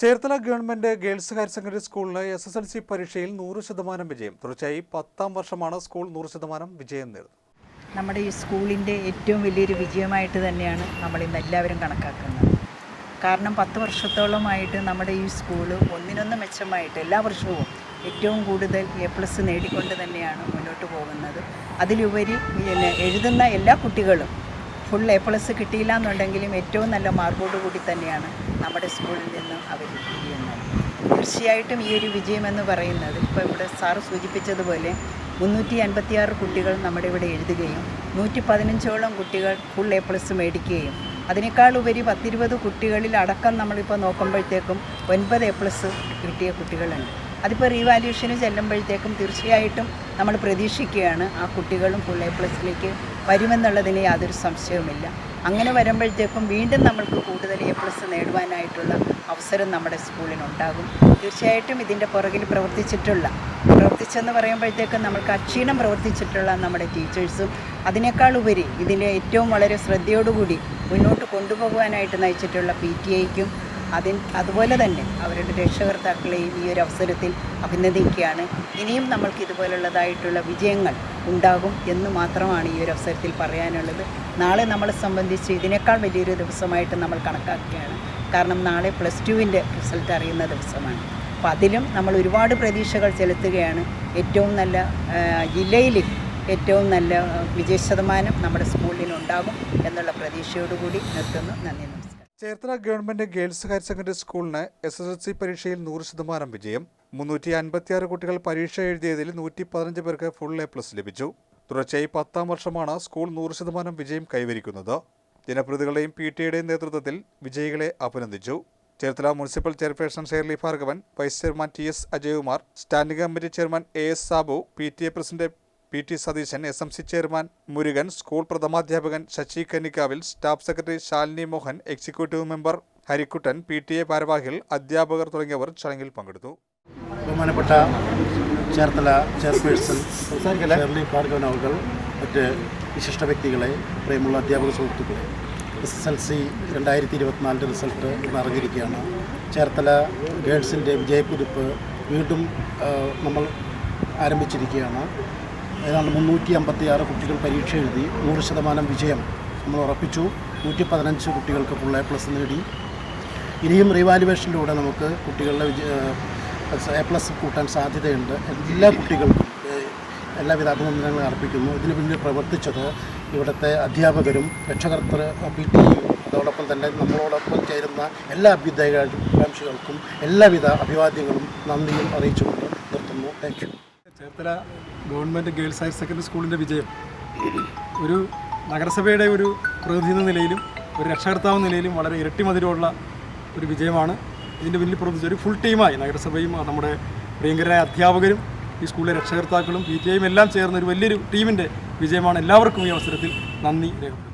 Cherthala government girls higher secondary സ്കൂളിന് S S L C പരീക്ഷയിൽ നൂറ് ശതമാനം വിജയം. തുടർച്ചയായി പത്താം വർഷമാണ് സ്കൂൾ നൂറ് ശതമാനം വിജയം നേടുന്നത്. നമ്മുടെ ഈ സ്കൂളിന്റെ ഏറ്റവും വലിയൊരു വിജയമായിട്ട് തന്നെയാണ് നമ്മൾ ഇന്ന് എല്ലാവരും കണക്കാക്കുന്നത്. കാരണം പത്ത് വർഷത്തോളമായിട്ട് നമ്മുടെ ഈ സ്കൂൾ ഒന്നിനൊന്ന് മെച്ചമായിട്ട് എല്ലാ വർഷവും ഏറ്റവും കൂടുതൽ എ പ്ലസ് നേടിക്കൊണ്ട് തന്നെയാണ് മുന്നോട്ട് പോകുന്നത്. അതിലുപരി എഴുതുന്ന എല്ലാ കുട്ടികളും ഫുൾ എ പ്ലസ് കിട്ടിയില്ല എന്നുണ്ടെങ്കിലും ഏറ്റവും നല്ല മാർക്കോട് കൂടി തന്നെയാണ് നമ്മുടെ സ്കൂളിൽ നിന്ന് അവർ ചെയ്യുന്നത് തീർച്ചയായിട്ടും ഈ ഒരു വിജയമെന്ന് പറയുന്നത് ഇപ്പോൾ ഇവിടെ സാറ് സൂചിപ്പിച്ചതുപോലെ മുന്നൂറ്റി അൻപത്തിയാറ് കുട്ടികൾ നമ്മുടെ ഇവിടെ എഴുതുകയും നൂറ്റി പതിനഞ്ചോളം കുട്ടികൾ ഫുൾ എ പ്ലസ് മേടിക്കുകയും അതിനേക്കാൾ ഉപരി പത്തിരുപത് കുട്ടികളിൽ അടക്കം നമ്മളിപ്പോൾ നോക്കുമ്പോഴത്തേക്കും ഒൻപത് എ പ്ലസ് കിട്ടിയ കുട്ടികളുണ്ട്. അതിപ്പോൾ റീവാല്യൂഷന് ചെല്ലുമ്പോഴത്തേക്കും തീർച്ചയായിട്ടും നമ്മൾ പ്രതീക്ഷിക്കുകയാണ് ആ കുട്ടികളും ഫുൾ എ പ്ലസിലേക്ക് വരുമെന്നുള്ളതിന് യാതൊരു സംശയവുമില്ല. അങ്ങനെ വരുമ്പോഴത്തേക്കും വീണ്ടും നമ്മൾക്ക് കൂടുതൽ എ പ്ലസ് നേടുവാനായിട്ടുള്ള അവസരം നമ്മുടെ സ്കൂളിനുണ്ടാകും. തീർച്ചയായിട്ടും ഇതിന്റെ പുറകിൽ പ്രവർത്തിച്ചിട്ടുള്ള പ്രവർത്തിച്ചെന്ന് പറയുമ്പോഴത്തേക്കും നമ്മൾക്ക് അക്ഷീണം പ്രവർത്തിച്ചിട്ടുള്ള നമ്മുടെ ടീച്ചേഴ്സും അതിനേക്കാൾ ഉപരി ഇതിന്റെ ഏറ്റവും വളരെ ശ്രദ്ധയോടുകൂടി മുന്നോട്ട് കൊണ്ടുപോകുവാനായിട്ട് നയിച്ചിട്ടുള്ള പി ടി ഐക്കും അതിൻ അതുപോലെ തന്നെ അവരുടെ രക്ഷകർത്താക്കളെയും ഈ ഒരു അവസരത്തിൽ അഭിനന്ദിക്കുകയാണ്. ഇനിയും നമ്മൾക്ക് ഇതുപോലുള്ളതായിട്ടുള്ള വിജയങ്ങൾ ഉണ്ടാകും എന്ന് മാത്രമാണ് ഈ ഒരു അവസരത്തിൽ പറയാനുള്ളത്. നാളെ നമ്മളെ സംബന്ധിച്ച് ഇതിനേക്കാൾ വലിയൊരു ദിവസമായിട്ട് നമ്മൾ കണക്കാക്കുകയാണ്. കാരണം നാളെ പ്ലസ് ടുവിന്റെ റിസൾട്ട് അറിയുന്ന ദിവസമാണ്. അപ്പോൾ അതിലും നമ്മൾ ഒരുപാട് പ്രതീക്ഷകൾ ചെലുത്തുകയാണ്. ഏറ്റവും നല്ല ജില്ലയിൽ ഏറ്റവും നല്ല വിജയ ശതമാനം നമ്മുടെ സ്കൂളിനുണ്ടാകും എന്നുള്ള പ്രതീക്ഷയോടുകൂടി നിർത്തുന്നു. നന്ദി. Cherthala government girls higher secondary സ്കൂളിന് എസ് എസ് എൽ സി പരീക്ഷയിൽ നൂറ് ശതമാനം വിജയം മുന്നൂറ്റി അൻപത്തിയാറ് കുട്ടികൾ പരീക്ഷ എഴുതിയതിൽ നൂറ്റി പതിനഞ്ച് പേർക്ക് ഫുൾ എ പ്ലസ് ലഭിച്ചു. തുടർച്ചയായി പത്താം വർഷമാണ് സ്കൂൾ നൂറ് ശതമാനം വിജയം കൈവരിക്കുന്നത്. ജനപ്രതികളുടെയും പി ടി എയുടെയും നേതൃത്വത്തിൽ വിജയികളെ അഭിനന്ദിച്ചു. Cherthala municipal chairperson Shirley Bhargavan vice chairman T S Ajayakumar standing committee chairman A S Sabu P T A president P T Satheesan S M C chairman Murugan school പ്രഥമാധ്യാപകൻ Sasi Kannikkavil staff secretary Shalini Mohan executive member Harikuttan P T A ഭാരവാഹികൾ അധ്യാപകർ തുടങ്ങിയവർ ചടങ്ങിൽ പങ്കെടുത്തു. ബഹുമാനപ്പെട്ട Cherthala chairperson Shirley Bhargavan മറ്റ് വിശിഷ്ട വ്യക്തികളെ പ്രേമുള്ള അധ്യാപക സുഹൃത്തുക്കളെ എസ് എസ് എൽ സി രണ്ടായിരത്തി ഇരുപത്തിനാലിന്റെ റിസൾട്ട് ഇന്ന് അറിഞ്ഞിരിക്കുകയാണ്. ചേർത്തല ഗേൾസിന്റെ വിജയക്കുതിപ്പ് വീണ്ടും നമ്മൾ ആരംഭിച്ചിരിക്കുകയാണ്. ഏതാണ്ട് മുന്നൂറ്റി അമ്പത്തി ആറ് കുട്ടികൾ പരീക്ഷ എഴുതി നൂറ് ശതമാനം വിജയം നമ്മൾ ഉറപ്പിച്ചു. നൂറ്റി പതിനഞ്ച് കുട്ടികൾക്ക് ഫുൾ എ പ്ലസ് നേടി. ഇനിയും റീവാലുവേഷനിലൂടെ നമുക്ക് കുട്ടികളുടെ എ പ്ലസ് കൂട്ടാൻ സാധ്യതയുണ്ട്. എല്ലാ കുട്ടികൾക്കും എല്ലാവിധ അഭിനന്ദനങ്ങളും അർപ്പിക്കുന്നു. ഇതിനു പിന്നിൽ പ്രവർത്തിച്ചത് ഇവിടുത്തെ അധ്യാപകരും രക്ഷകർത്തൃ പി ടി അതോടൊപ്പം തന്നെ നമ്മളോടൊപ്പം ചേരുന്ന എല്ലാ അഭ്യുദയകാംക്ഷികൾക്കും എല്ലാവിധ അഭിവാദ്യങ്ങളും നന്ദിയും അറിയിച്ചുകൊണ്ട് നിർത്തുന്നു. Thank Cherthala government girls higher secondary സ്കൂളിന്റെ വിജയം. ഒരു നഗരസഭയുടെ ഒരു പ്രതിനിധി എന്ന നിലയിലും ഒരു രക്ഷകർത്താവ് നിലയിലും വളരെ ഇരട്ടി മധുരമുള്ള ഒരു വിജയമാണ്. ഇതിന്റെ പിന്നിൽ പ്രവർത്തിച്ച ഒരു ഫുൾ ടീമായി നഗരസഭയും നമ്മുടെ പ്രിയങ്കരായ അധ്യാപകരും ഈ സ്കൂളിലെ രക്ഷകർത്താക്കളും പി ടി എല്ലാം ചേർന്ന ഒരു വലിയൊരു ടീമിന്റെ വിജയമാണ്. എല്ലാവർക്കും ഈ അവസരത്തിൽ നന്ദി രേഖപ്പെടുത്തുന്നത്